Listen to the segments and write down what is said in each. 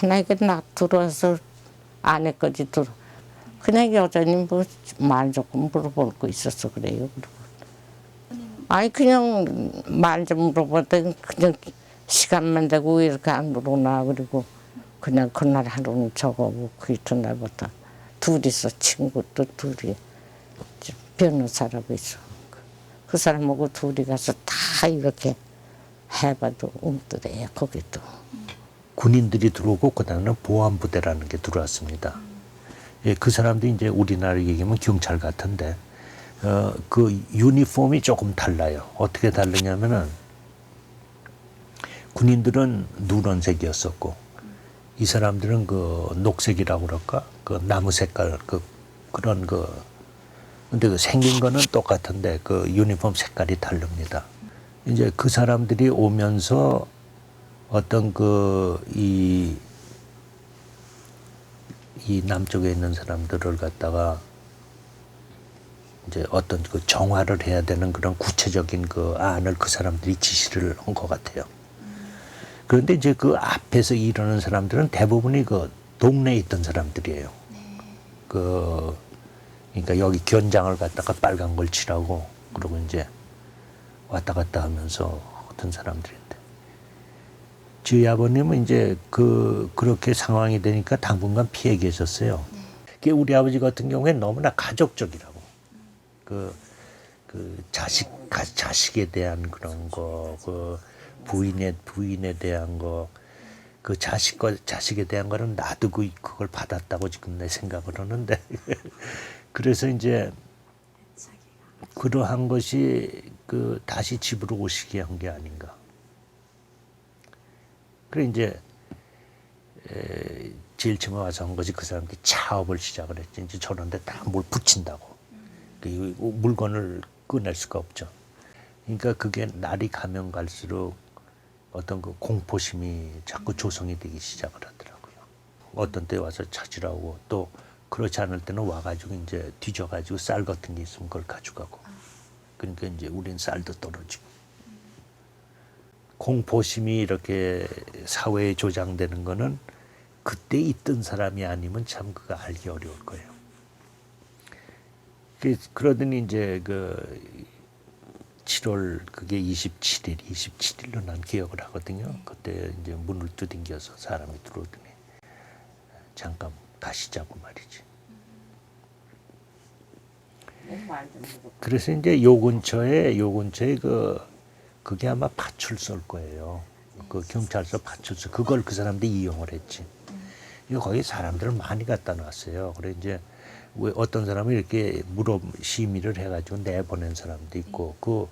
환하게 나 들어와서 안에까지 들어. 그냥 여자님 뭐말 조금 물어볼 거 있었어 그래요. 아니 그냥 말 좀 물어봤더니 그냥 시간만 되고 이렇게 안 물어나 그리고 그냥 그날 하루는 저거고 그 이튿날부터 둘이서 친구도 둘이 저 변호사라고 있어. 그 사람하고 둘이 가서 다 이렇게 해봐도 웅뜨대요 거기도. 군인들이 들어오고 그다음에 보안부대라는 게 들어왔습니다. 예, 그 사람도 이제 우리나라 얘기하면 경찰 같은데 어, 그 유니폼이 조금 달라요. 어떻게 다르냐면은 군인들은 누런색이었었고 이 사람들은 그 녹색이라고 그럴까 그 나무 색깔 그 그런 그 근데 그 생긴 거는 똑같은데 그 유니폼 색깔이 다릅니다. 이제 그 사람들이 오면서 어떤 그이이 남쪽에 있는 사람들을 갖다가 이제 어떤 그 정화를 해야 되는 그런 구체적인 그 안을 그 사람들이 지시를 한 것 같아요. 그런데 이제 그 앞에서 일하는 사람들은 대부분이 그 동네에 있던 사람들이에요. 그 그러니까 여기 견장을 갖다가 빨간 걸 칠하고 그러고 이제 왔다 갔다 하면서 어떤 사람들인데 저희 아버님은 이제 그 그렇게 상황이 되니까 당분간 피해 계셨어요. 그게 우리 아버지 같은 경우에 너무나 가족적이라고 그, 그 자식 가, 자식에 대한 그런 거, 그 부인의 부인에 대한 거, 그 자식과 자식에 대한 거는 나도 그 그걸 받았다고 지금 내 생각을 하는데 그래서 이제 그러한 것이 그 다시 집으로 오시게 한 게 아닌가. 그래 이제 에, 제일 처음에 와서 한 것이 그 사람들이 차업을 시작을 했지. 이제 저런데 다뭘 붙인다고. 그 물건을 꺼낼 수가 없죠. 그러니까 그게 날이 가면 갈수록 어떤 그 공포심이 자꾸 조성이 되기 시작을 하더라고요. 어떤 때 와서 찾으라고 또 그렇지 않을 때는 와가지고 이제 뒤져가지고 쌀 같은 게 있으면 그걸 가져가고. 그러니까 이제 우린 쌀도 떨어지고. 공포심이 이렇게 사회에 조장되는 거는 그때 있던 사람이 아니면 참 그거 알기 어려울 거예요. 그- 그러더니 이제 그 7월 그게 27일, 27일로 난 기억을 하거든요. 그때 이제 문을 두들겨서 사람이 들어오더니 잠깐 가시자고 말이지. 그래서 이제 요 근처에 요 근처에 그 그게 아마 파출소일 거예요. 그 경찰서 파출소 그걸 그 사람들이 이용을 했지. 이거 거기 사람들을 많이 갖다 놨어요. 그래 이제 왜 어떤 사람이 이렇게 물어 심의를 해가지고 내보낸 사람도 있고 그,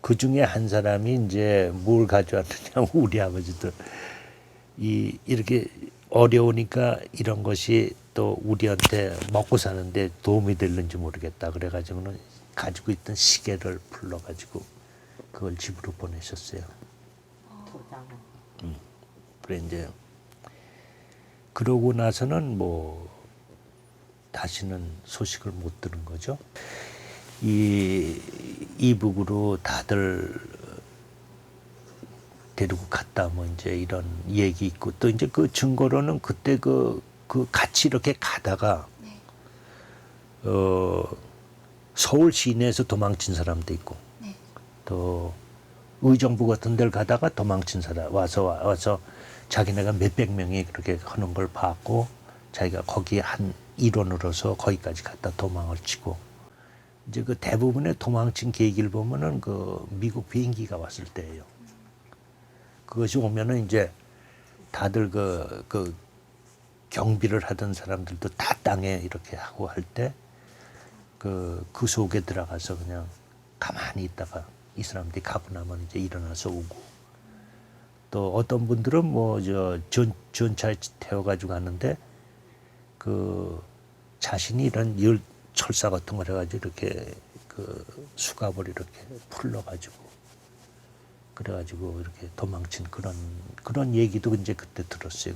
그 중에 한 사람이 이제 뭘 가져왔느냐 우리 아버지도 이 이렇게 어려우니까 이런 것이 또 우리한테 먹고 사는데 도움이 될는지 모르겠다 그래가지고는 가지고 있던 시계를 불러가지고 그걸 집으로 보내셨어요. 음. 그래 이제 그러고 나서는 뭐 다시는 소식을 못 들은 거죠. 이 이북으로 다들 데리고 갔다 뭐 이제 이런 얘기 있고 또 이제 그 증거로는 그때 그, 그 같이 이렇게 가다가 어 서울 시내에서 도망친 사람도 있고 또 의정부 같은 데를 가다가 도망친 사람 와서 와서 자기네가 몇백 명이 그렇게 하는 걸 봤고 자기가 거기에 한 일원으로서 거기까지 갔다 도망을 치고 이제 그 대부분의 도망친 계기를 보면은 그 미국 비행기가 왔을 때예요. 그것이 오면은 이제 다들 그, 그 경비를 하던 사람들도 다 땅에 이렇게 하고 할 때 그, 그 속에 들어가서 그냥 가만히 있다가 이 사람들이 가고 나면 이제 일어나서 오고 또 어떤 분들은 뭐 저 전, 전차에 태워가지고 가는데 그 자신이 이런 열 철사 같은 걸 해가지고 이렇게 그 수갑을 이렇게 풀러가지고 그래가지고 이렇게 도망친 그런 그런 얘기도 이제 그때 들었어요.